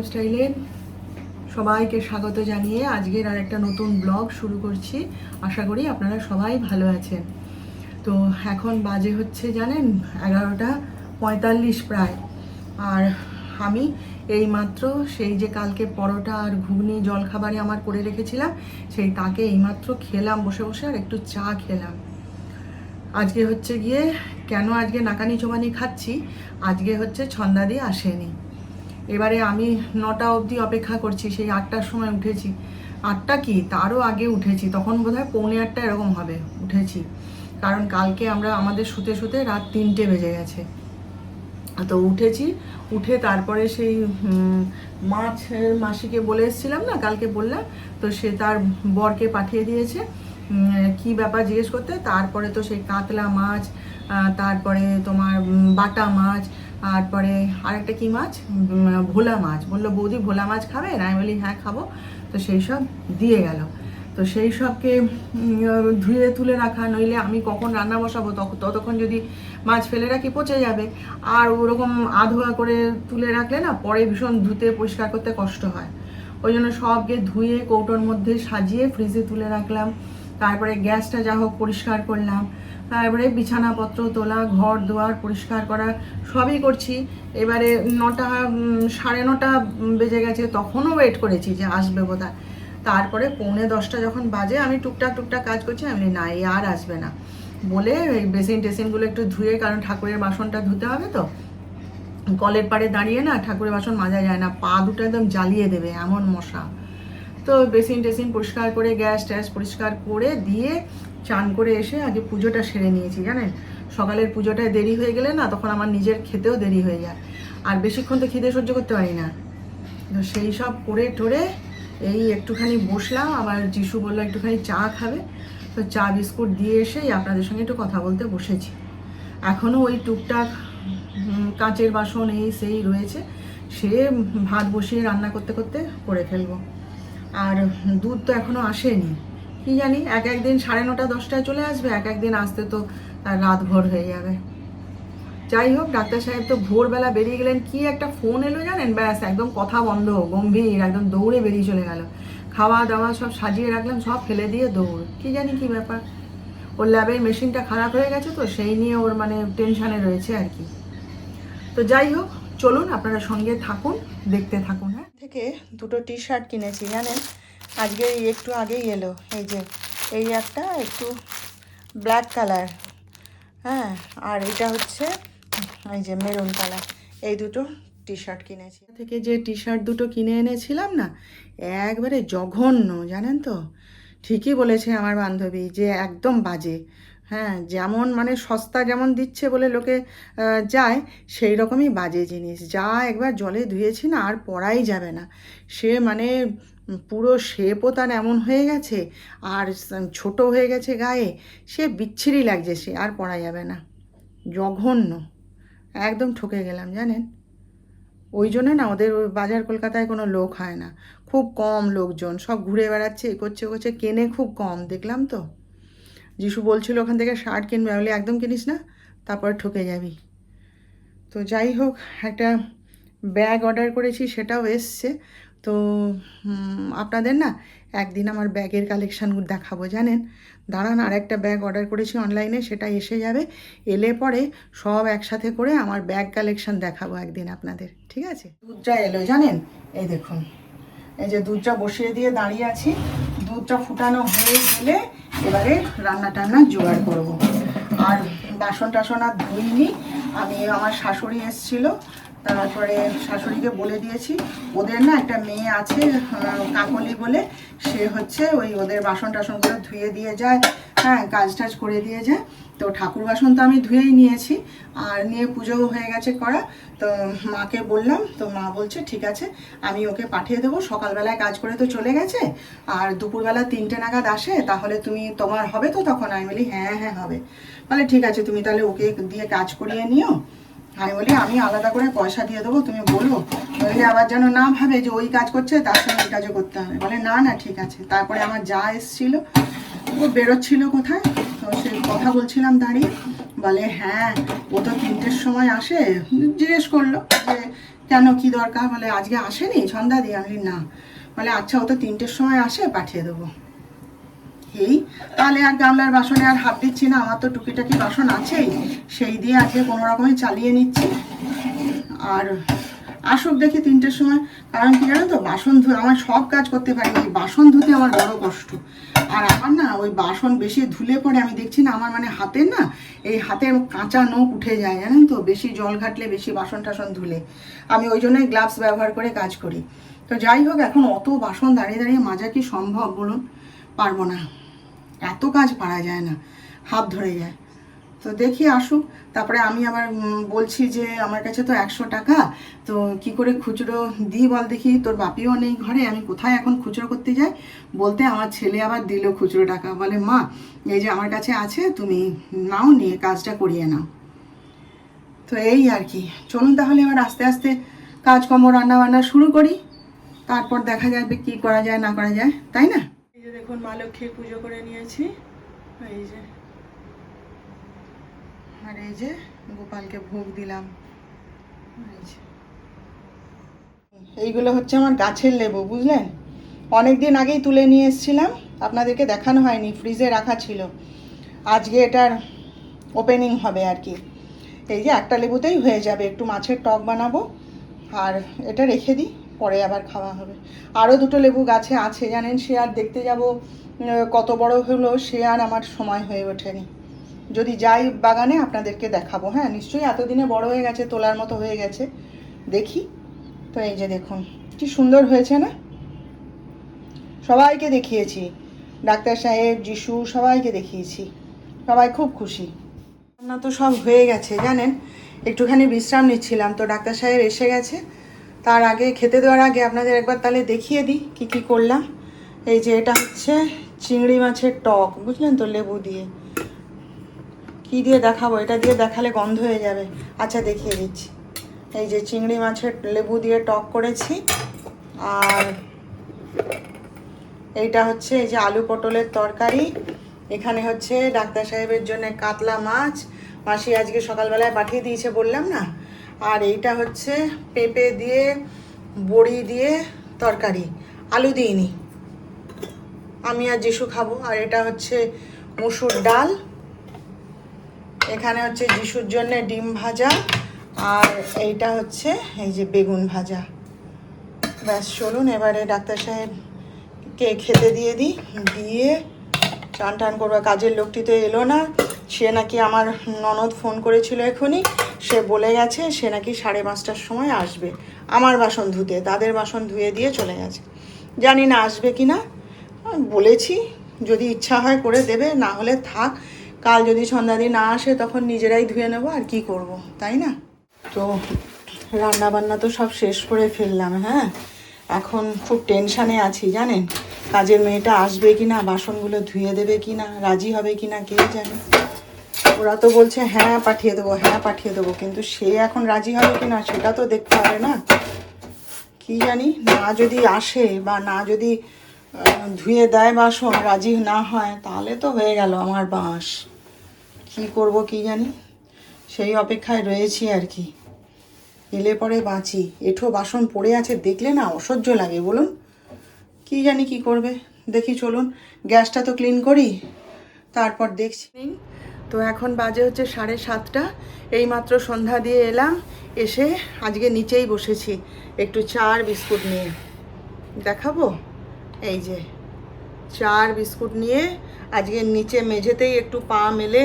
লাইফস্টাইলে সবাইকে স্বাগত জানিয়ে আজকের আর একটা নতুন ব্লগ শুরু করছি। আশা করি আপনারা সবাই ভালো আছেন। তো এখন বাজে হচ্ছে জানেন এগারোটা পঁয়তাল্লিশ প্রায়। আর আমি এইমাত্র সেই যে কালকে পরোটা আর ঘুগনি জলখাবারে আমার করে রেখেছিলাম, সেই তাকে এইমাত্র খেলাম, বসে বসে আর একটু চা খেলাম। আজকে হচ্ছে গিয়ে কেন আজকে নাকানি চোবানি খাচ্ছি? আজকে হচ্ছে ছন্দাদি আসেনি। এবারে আমি নটা অবধি অপেক্ষা করছি, সেই আটটার সময় উঠেছি। আটটা কি? তারও আগে উঠেছি। তখন বোধহয় পৌনে আটটা এরকম হবে, উঠেছি। কারণ কালকে আমরা, আমাদের শুতে শুতে রাত তিনটে বেজে গেছে। তো উঠেছি, উঠে তারপরে সেই মাছের মাসিকে বলে এসেছিলাম না, কালকে বললাম, তো সে তার বরকে পাঠিয়ে দিয়েছে। কি ব্যাপার জিজ্ঞেস করতে? তারপরে তো সেই কাতলা মাছ তারপরে তোমার বাটা মাছ তারপরে আরেকটা কি মাছ? ভোলা মাছ। বলল, বৌদি, ভোলা মাছ খাবে? আমি বলি হ্যাঁ খাব। তো সেই সব দিয়ে গেল। তো সেই সবকে ধুয়ে তুলে রাখা, নইলে আমি কখন রান্না বসাবো? তখন ততক্ষণ যদি মাছ ফেলে রাখি, পচে যাবে। আর ওরকম আধোয়া করে তুলে রাখলে না, পরে ভীষণ ধুতে, পরিষ্কার করতে কষ্ট হয়। ওই জন্য সবকে ধুয়ে, কৌটোর মধ্যে সাজিয়ে ফ্রিজে তুলে রাখলাম। তারপরে গ্যাসটা যা হোক পরিষ্কার করলাম। তারপরে বিছানাপত্র, তোলা, ঘর, দুয়ার পরিষ্কার করা, সবই করছি। এবারে নটা সাড়ে নটা বেজে গেছে, তখনও ওয়েট করেছি যে আসবে বোধহয় তারপরে পৌনে দশটা যখন বাজে, আমি টুকটাক টুকটাক কাজ করছি, আমি না এই আর আসবে না। বলে এই বেসিন টেসিনগুলো একটু ধুয়ে, কারণ ঠাকুরের বাসনটা ধুতে হবে তো, কলের পাড়ে দাঁড়িয়ে না ঠাকুরের বাসন মাজা যায় না, পা দুটো একদম জ্বালিয়ে দেবে, এমন মশা। তো বেসিন টেসিন পরিষ্কার করে, গ্যাস ট্যাস পরিষ্কার করে দিয়ে চান করে এসে আগে পুজোটা সেরে নিয়েছি, জানেন? সকালের পুজোটায় দেরি হয়ে গেলে না, তখন আমার নিজের খেতেও দেরি হয়ে যায়। আর বেশিক্ষণ তো খিদে সহ্য করতে পারি না। তো সেই সব করে টোরে এই একটুখানি বসলাম, আবার যিশু বলল একটুখানি চা খাবে। তো চা বিস্কুট দিয়ে এসেই আপনাদের সঙ্গে একটু কথা বলতে বসেছি। এখনও ওই টুকটাক কাঁচের বাসন এই সেই রয়েছে, সে ভাত বসিয়ে রান্না করতে করতে করে ফেলব। আর দুধ তো এখনও আসেনি। কি জানি, এক একদিন সাড়ে নটা, দশটায় চলে আসবে, এক একদিন আসতে তো তার রাত ভোর হয়ে যাবে। যাই হোক, ডাক্তার সাহেব তো ভোরবেলা বেরিয়ে গেলেন। কি একটা ফোন এলো জানেন? ব্যাস, একদম কথা বন্ধ, গম্ভীর, একদম দৌড়ে বেরিয়ে চলে গেল। খাওয়া দাওয়া সব সাজিয়ে রাখলাম, সব ফেলে দিয়ে দৌড়। কি জানি কি ব্যাপার। ওর ল্যাবের মেশিনটা খারাপ হয়ে গেছে তো, সেই নিয়ে ওর মানে টেনশানে রয়েছে আর কি। তো যাই হোক, চলুন আপনারা সঙ্গে থাকুন, দেখতে থাকুন হ্যাঁ। থেকে দুটো টি শার্ট কিনেছি, জানেন? আজকে এই একটু আগেই এলো, এই যে, এই একটা একটু ব্ল্যাক কালার হ্যাঁ আর এটা হচ্ছে, এই যে মেরুন কালার এই দুটো টি শার্ট কিনেছি। থেকে যে টি শার্ট দুটো কিনে এনেছিলাম না, একবারে জঘন্য, জানেন তো? ঠিকই বলেছে আমার বান্ধবী যে একদম বাজে হ্যাঁ যেমন মানে সস্তা যেমন দিচ্ছে বলে লোকে যায়, সেই রকমই বাজে জিনিস। যা একবার জলে ধুয়েছি না, আর পরাই যাবে না। সে মানে পুরো শেপও তার এমন হয়ে গেছে আর ছোট হয়ে গেছে গায়ে, সে বিচ্ছিরি লাগছে, সে আর পরা যাবে না। জঘন্য। একদম ঠকে গেলাম, জানেন? ওই জন্য না ওদের বাজার কলকাতায় কোনো লোক হয় না। খুব কম লোকজন, সব ঘুরে বেড়াচ্ছে এ করছে করছে কেনে খুব কম, দেখলাম তো। যিশু বলছিল ওখান থেকে শার্ট কিনবে বলি, একদম কিনিস না? তারপর ঠকে যাবি। তো যাই হোক, একটা ব্যাগ অর্ডার করেছি, সেটাও এসছে। তো আপনাদের না একদিন আমার ব্যাগের কালেকশান দেখাবো, জানেন? দাঁড়ান আর একটা ব্যাগ অর্ডার করেছি অনলাইনে সেটা এসে যাবে। এলে পরে সব একসাথে করে আমার ব্যাগ কালেকশান দেখাবো একদিন আপনাদের, ঠিক আছে? দুধটা এলো, জানেন? এই দেখুন, এই যে দুধটা বসিয়ে দিয়ে দাঁড়িয়ে আছি। দুধটা ফুটানো হয়ে গেলে এবারে রান্না টান্না জোগাড় করব। আর বাসন টাসন আর ধুইনি। আমি, আমার শাশুড়ি এসেছিল তারপরে শাশুড়িকে বলে দিয়েছি, ওদের না একটা মেয়ে আছে কাকলি বলে, সে হচ্ছে ওই ওদের বাসন টাসনগুলো ধুয়ে দিয়ে যায় হ্যাঁ কাজ টাজ করে দিয়ে যায়। তো ঠাকুর বাসন তো আমি ধুয়েই নিয়েছি, আর নিয়ে পুজোও হয়ে গেছে করা। তো মাকে বললাম, তো মা বলছে, ঠিক আছে, আমি ওকে পাঠিয়ে দেবো, সকালবেলায় কাজ করে তো চলে গেছে, আর দুপুরবেলা তিনটে নাগাদ আসে, তাহলে তুমি তোমার হবে তো তখন? আমি বলি হ্যাঁ হ্যাঁ হবে। বলে, ঠিক আছে, তুমি তাহলে ওকে দিয়ে কাজ করিয়ে নিও। আমি বলি, আমি আলাদা করে পয়সা দিয়ে দেবো, তুমি বলো। নইলে আবার যেন না ভাবে যে ওই কাজ করছে, তার সঙ্গে এই কাজও করতে হবে। বলে, না না, ঠিক আছে। তারপরে আমার যা এসছিল, ও বেরোচ্ছিল কোথায়? তো সে কথা বলছিলাম দাঁড়িয়ে। বলে হ্যাঁ ও তো তিনটের সময় আসে। জিজ্ঞেস করল যে, কেন, কি দরকার? বলে, আজকে আসেনি সন্ধ্যা দিয়ে। আমি না। বলে আচ্ছা ও তো তিনটের সময় আসে, পাঠিয়ে দেবো। এই। তাহলে আর গামলার বাসনে আর হাত দিচ্ছি না, আমার তো টুকিটাকি বাসন আছেই। সেই দিয়ে আজকে কোনো রকমে চালিয়ে নিচ্ছি। আর আসুক দেখি তিনটের সময়, কারণ কি জানো তো, বাসন ধুয়ে আমার সব কাজ করতে পারি। এই বাসন ধুতে আমার বড় কষ্ট। আর আমার না ওই বাসন বেশি ধুলে পরে আমি দেখছি না, আমার মানে হাতের না এই হাতের কাঁচা নখ উঠে যায়, জানেন তো? বেশি জল ঘাটলে বেশি বাসন টাসন ধুলে। আমি ওই জন্যই গ্লাভস ব্যবহার করে কাজ করি। তো যাই হোক, এখন অত বাসন দাঁড়িয়ে দাঁড়িয়ে মাজা কি সম্ভব বলুন? পারব না। এত কাজ পারা যায় না, হাত ধরে যায়। তো দেখি আসুক তারপরে আমি আবার বলছি যে আমার কাছে তো একশো টাকা, তো কি করে খুচরো দিই বল দেখি, তোর বাপিও নেই ঘরে, আমি কোথায় এখন খুচরো করতে যাই? বলতে আমার ছেলে আবার দিল খুচরো টাকা, বলে, মা, এই যে আমার কাছে আছে, তুমি নাও, নিয়ে কাজটা করিয়ে নাও। তো এই আর কি, চলুন তাহলে এবার আস্তে আস্তে কাজকর্ম রান্না বান্না শুরু করি, তারপর দেখা যাবে কি করা যায়, না করা যায়, তাই না? দেখুন মা লক্ষ্মীর পুজো করে নিয়েছি। এই যে। আর এই যে গোপালকে ভোগ দিলাম। এইগুলো হচ্ছে আমার গাছের লেবু, বুঝলেন? অনেক দিন আগেই তুলে নিয়ে এসেছিলাম, আপনাদেরকে দেখানো হয়নি, ফ্রিজে রাখা ছিল। আজকে এটার ওপেনিং হবে আর কি। এই যে একটা লেবুতেই হয়ে যাবে, একটু মাছের টক বানাবো, আর এটা রেখে দিই। পরে আবার খাওয়া হবে। আরও দুটো লেবু গাছে আছে, জানেন? সে আর দেখতে যাব কত বড় হলো, সে আর আমার সময় হয়ে ওঠেনি। যদি যাই বাগানে, আপনাদেরকে দেখাবো। হ্যাঁ নিশ্চয়ই এতদিনে বড় হয়ে গেছে, তোলার মতো হয়ে গেছে। দেখি। তো এই যে দেখুন, কি সুন্দর হয়েছে না? সবাইকে দেখিয়েছি। ডাক্তার সাহেব, যিশু, সবাইকে দেখিয়েছি। সবাই খুব খুশি। রান্না তো সব হয়ে গেছে, জানেন? একটুখানি বিশ্রাম নিচ্ছিলাম। তো ডাক্তার সাহেব এসে গেছে। তার আগে খেতে দেওয়ার আগে আপনাদের একবার তাহলে দেখিয়ে দিই কী কী করলাম। এই যে এটা হচ্ছে চিংড়ি মাছের টক, বুঝলেন তো, লেবু দিয়ে। কি দিয়ে দেখাবো? এটা দিয়ে দেখালে গন্ধ হয়ে যাবে। আচ্ছা দেখিয়ে দিচ্ছি। এই যে চিংড়ি মাছের লেবু দিয়ে টক করেছি। আর এইটা হচ্ছে এই যে আলু পটলের তরকারি। এখানে হচ্ছে ডাক্তার সাহেবের জন্য কাতলা মাছ। মাসি আজকে সকালবেলায় পাঠিয়ে দিয়েছে বললাম না? আর এইটা হচ্ছে পেঁপে দিয়ে, বড়ি দিয়ে তরকারি, আলু দিইনি আমি আর যিশু খাব। আর এটা হচ্ছে মুসুর ডাল। এখানে হচ্ছে যিশুর জন্য ডিম ভাজা। আর এইটা হচ্ছে এই যে বেগুন ভাজা। ব্যাস, চলুন এবারে ডাক্তার সাহেবকে খেতে দিয়ে দিই। দিয়ে চান টান করব। কাজের লোকটি তো এলো না। সে নাকি আমার ননদ ফোন করেছিল এখনই। সে বলে গেছে, সে নাকি সাড়ে পাঁচটার সময় আসবে। আমার বাসন ধুতে, তাদের বাসন ধুয়ে দিয়ে চলে গেছে। জানি না আসবে কি না বলেছি, যদি ইচ্ছা হয় করে দেবে, না হলে থাক। কাল যদি সন্ধ্যাদি না আসে, তখন নিজেরাই ধুয়ে নেব, আর কি করব, তাই না? তো রান্না বান্না তো সব শেষ করে ফেললাম হ্যাঁ? এখন খুব টেনশানে আছি, জানেন? কাজের মেয়েটা আসবে কি না বাসনগুলো ধুয়ে দেবে কি না রাজি হবে কি না কে জানে? ওরা তো বলছে হ্যাঁ পাঠিয়ে দেবো হ্যাঁ পাঠিয়ে দেবো। কিন্তু সে এখন রাজি হবে কি না সেটা তো দেখতে হবে না। কি জানি, না যদি আসে বা না যদি ধুয়ে দেয় বাসন, রাজি না হয়, তাহলে তো হয়ে গেল আমার বাঁশ কি করব কি জানি? সেই অপেক্ষায় রয়েছি আর কি। এলে পরে বাঁচি। এঠো বাসন পড়ে আছে, দেখলে না অসহ্য লাগে, বলুন। কি জানি কি করবে? দেখি চলুন। গ্যাসটা তো ক্লিন করি, তারপর দেখছি। তো এখন বাজে হচ্ছে সাড়ে সাতটা। এইমাত্র সন্ধ্যা দিয়ে এলাম, এসে আজকে নিচেই বসেছি, একটু চার বিস্কুট নিয়ে। দেখাবো? এই যে, চার বিস্কুট নিয়ে আজকে নিচে মেঝেতেই একটু পা মেলে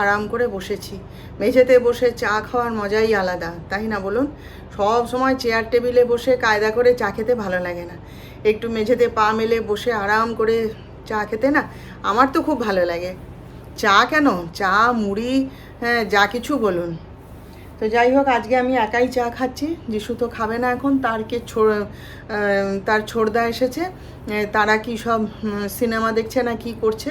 আরাম করে বসেছি। মেঝেতে বসে চা খাওয়ার মজাই আলাদা, তাই না বলুন? সব সময় চেয়ার টেবিলে বসে কায়দা করে চা খেতে ভালো লাগে না। একটু মেঝেতে পা মেলে বসে আরাম করে চা খেতে না, আমার তো খুব ভালো লাগে। চা কেন? চা, মুড়ি হ্যাঁ যা কিছু বলুন। তো যাই হোক, আজকে আমি একাই চা খাচ্ছি। যিশু তো খাবে না এখন, তার কে ছোড় তার ছোড়দা এসেছে। তারা কি সব সিনেমা দেখছে না কি করছে,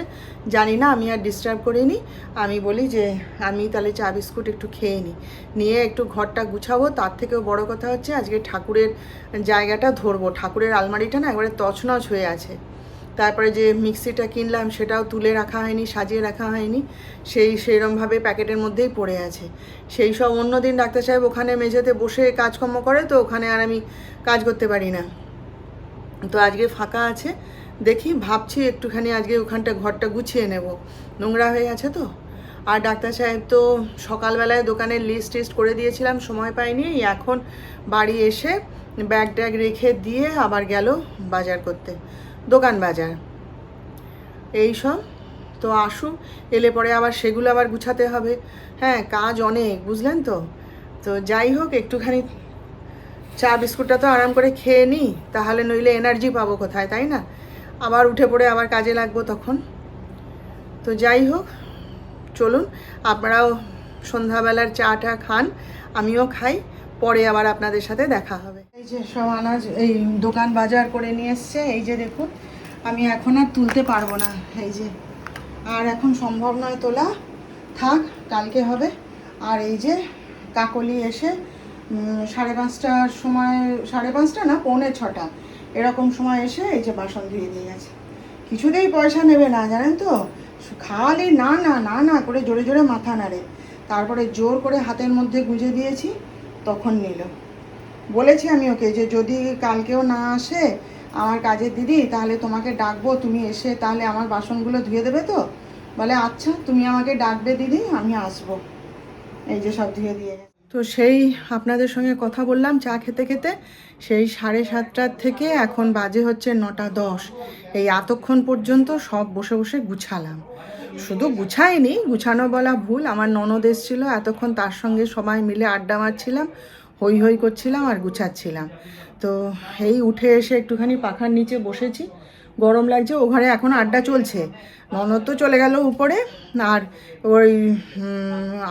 জানি না, আমি আর ডিস্টার্ব করিনি। আমি বলি যে, আমি তাহলে চা বিস্কুট একটু খেয়ে নিই নিয়ে একটু ঘরটা গুছাবো, তার থেকেও বড় কথা হচ্ছে, আজকে ঠাকুরের জায়গাটা ধরবো। ঠাকুরের আলমারিটা না একবারে তছনছ হয়ে আছে। তারপরে যে মিক্সিটা কিনলাম সেটাও তুলে রাখা হয়নি, সাজিয়ে রাখা হয়নি, সেই সেরমভাবে প্যাকেটের মধ্যেই পড়ে আছে। সেই সব অন্য দিন ডাক্তার সাহেব ওখানে মেঝেতে বসে কাজকর্ম করে, তো ওখানে আর আমি কাজ করতে পারি না। তো আজকে ফাঁকা আছে, দেখি ভাবছি একটুখানি আজকে ওখানটা ঘরটা গুছিয়ে নেব। নোংরা হয়ে আছে তো? আর ডাক্তার সাহেব তো সকালবেলায় দোকানের লিস্ট টিস্ট করে দিয়েছিলাম, সময় পাইনি, এখন বাড়ি এসে ব্যাগ ট্যাগ রেখে দিয়ে আবার গেল বাজার করতে। দোকান বাজার। এই সব। তো আসুক এলে পরে আবার সেগুলো আবার গুছাতে হবে। হ্যাঁ কাজ অনেক, বুঝলেন তো? তো যাই হোক, একটুখানি চা, বিস্কুটটা তো আরাম করে খেয়ে নিই, তাহলে নইলে এনার্জি পাবো কোথায়, তাই না? আবার উঠে পড়ে আবার কাজে লাগবো তখন। তো যাই হোক, চলুন, আপনারাও সন্ধ্যাবেলার চাটা খান, আমিও খাই, পরে আবার আপনাদের সাথে দেখা হবে। যে সব আনাজ এই দোকান বাজার করে নিয়ে এসছে, এই যে দেখুন, আমি এখন আর তুলতে পারব না, এই যে। আর এখন সম্ভব নয় তোলা, থাক, কালকে হবে। আর এই যে কাকলি এসে সাড়ে পাঁচটার সময়, সাড়ে পাঁচটা না, পৌনে ছটা, এরকম সময় এসে এই যে বাসন ধুয়ে দিয়ে গেছে। কিছুতেই পয়সা নেবে না, জানেন তো? খালি না না না না করে জোরে জোরে মাথা নাড়ে। তারপরে জোর করে হাতের মধ্যে গুঁজে দিয়েছি, তখন নিল। বলেছি আমি ওকে যে যদি কালকেও না আসে আমার কাজের দিদি, তাহলে তোমাকে ডাকবো, তুমি এসে তাহলে আমার বাসনগুলো ধুয়ে দেবে তো? বলে আচ্ছা তুমি আমাকে ডাকবে দিদি, আমি আসব। এই যে সব ধুয়ে দিয়ে তো সেই আপনাদের সঙ্গে কথা বললাম চা খেতে খেতে। সেই সাড়ে সাতটার থেকে এখন বাজে হচ্ছে নটা দশ। এই এতক্ষণ পর্যন্ত সব বসে বসে গুছালাম। শুধু গুছাইনি, গুছানো বলা ভুল। আমার ননদ এসেছিল, এতক্ষণ তার সঙ্গে সবাই মিলে আড্ডা মারছিলাম। হই হই করছিলাম আর গুছাচ্ছিলাম। তো এই উঠে এসে একটুখানি পাখার নিচে বসেছি। গরম লাগছে, ও ঘরে এখন আড্ডা চলছে। ননদ তো চলে গেল উপরে, আর ওই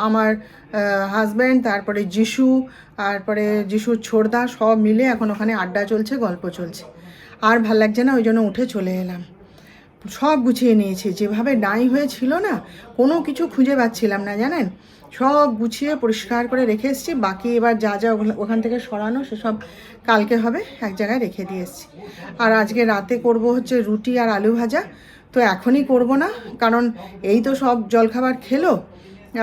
আমার হাজব্যান্ড তারপরে যিশু, তারপরে যিশুর ছোড়দা সব মিলে এখন ওখানে আড্ডা চলছে, গল্প চলছে। আর ভালো লাগছে না, ওই জন্য উঠে চলে এলাম। সব গুছিয়ে নিয়েছি। যেভাবে ডাই হয়েছিল না, কোনো কিছু খুঁজে পাচ্ছিলাম না, জানেন? সব গুছিয়ে পরিষ্কার করে রেখে এসেছি। বাকি এবার যা যা ওখান থেকে সরানো, সেসব কালকে হবে, এক জায়গায় রেখে দিয়ে এসেছি। আর আজকে রাতে করব হচ্ছে রুটি আর আলু ভাজা। তো এখনই করব না, কারণ এই তো সব জলখাবার খেলো।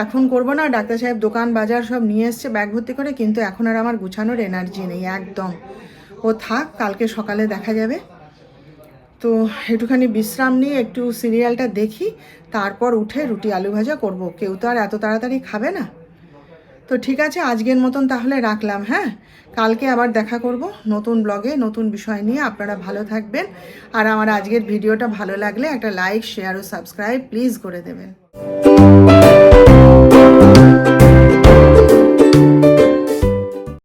এখন করব না, ডাক্তার সাহেব দোকান, বাজার সব নিয়ে এসছে ব্যাগ ভর্তি করে, কিন্তু এখন আর আমার গুছানোর এনার্জি নেই, একদম। ও থাক, কালকে সকালে দেখা যাবে। তো একটুখানি বিশ্রাম নিয়ে একটু সিরিয়ালটা দেখি, তারপর উঠে রুটি আলু ভাজা করব। কেউ তো আর এত তাড়াতাড়ি খাবে না। তো ঠিক আছে, আজকের মতন তাহলে রাখলাম হ্যাঁ? কালকে আবার দেখা করব নতুন ব্লগে নতুন বিষয় নিয়ে। আপনারা ভালো থাকবেন। আর আমার আজকের ভিডিওটা ভালো লাগলে একটা লাইক শেয়ার ও সাবস্ক্রাইব প্লিজ করে দেবেন।